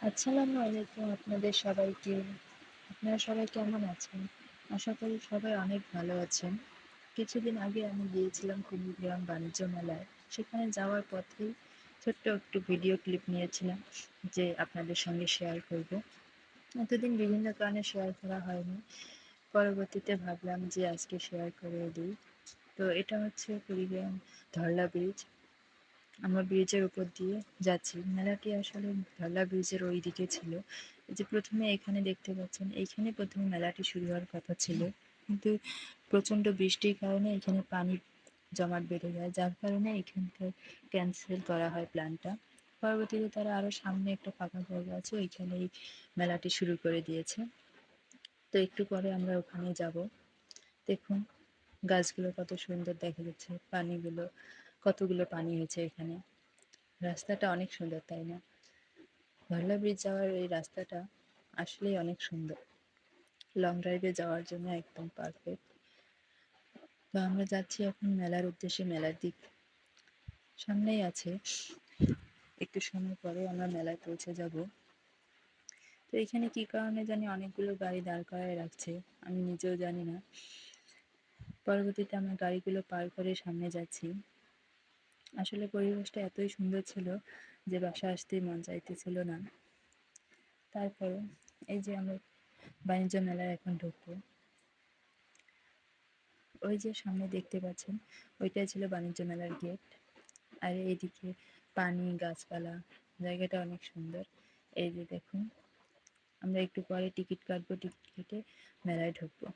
আসসালামু আলাইকুম আপনাদের সবাইকে। আপনারা সবাই কেমন আছেন? আশা করি সবাই অনেক ভালো আছেন। কিছুদিন আগে আমি গিয়েছিলাম কুড়িগ্রাম বাণিজ্য মেলায়। সেখানে যাওয়ার পথেই ছোট্ট একটু ভিডিও ক্লিপ নিয়েছিলাম যে আপনাদের সঙ্গে শেয়ার করব। এতদিন বিভিন্ন কারণে শেয়ার করা হয়নি। পরবর্তীতে ভাবলাম যে আজকে শেয়ার করে দিই। তো এটা হচ্ছে কুড়িগ্রাম ধরলা ব্রিজ। আমরা ব্রিজের উপর দিয়ে যাচ্ছি। মেলাটি আসলে ধরলা ব্রিজের ওই দিকে ছিল। যে প্রথমে এখানে দেখতে পাচ্ছেন, এইখানে প্রথমে মেলাটি শুরু হওয়ার কথা ছিল। কিন্তু প্রচণ্ড বৃষ্টির কারণে এখানে পানি জমাট বেঁধে যায়। যার কারণে এখানটা ক্যান্সেল করা হয় প্ল্যানটা। পরবর্তীতে তারা আরও সামনে একটা ফাঁকা জায়গা আছে, ওইখানে এই মেলাটি শুরু করে দিয়েছে। তো একটু পরে আমরা ওখানে যাব। দেখুন গাছগুলো কত সুন্দর দেখা যাচ্ছে, পানিগুলো কতগুলো পানি হয়েছে এখানে। রাস্তাটা অনেক সুন্দর, তাই না? ধরলা ব্রিজ যাওয়ার এই রাস্তাটা আসলেই অনেক সুন্দর। লং ড্রাইভে যাওয়ার জন্য একদম পারফেক্ট। তো আমরা যাচ্ছি এখন মেলার উদ্দেশ্যে, মেলার দিক সামনেই আছে। একটু সময় পরে আমরা মেলায় পৌঁছে যাব। তো এখানে কি কারণে জানি অনেকগুলো গাড়ি দাঁড় করায় রাখছে, আমি নিজেও জানি না। পরবর্তীতে আমরা গাড়িগুলো পার করে সামনে যাচ্ছি। আসলে পরিবেশটা এতই সুন্দর ছিল যে বাসায় আসতেই মন চাইতেছিল না। তারপরে এই যে আমরা বাণিজ্য মেলায় এখন ঢুকবো। ওই যে সামনে দেখতে পাচ্ছেন, ওইটাই ছিল বাণিজ্য মেলার গেট। আর এইদিকে পানি, গাছপালা, জায়গাটা অনেক সুন্দর। এই যে দেখুন, আমরা একটু পরে টিকিট কাটবো, টিকিট কেটে মেলায় ঢুকবো।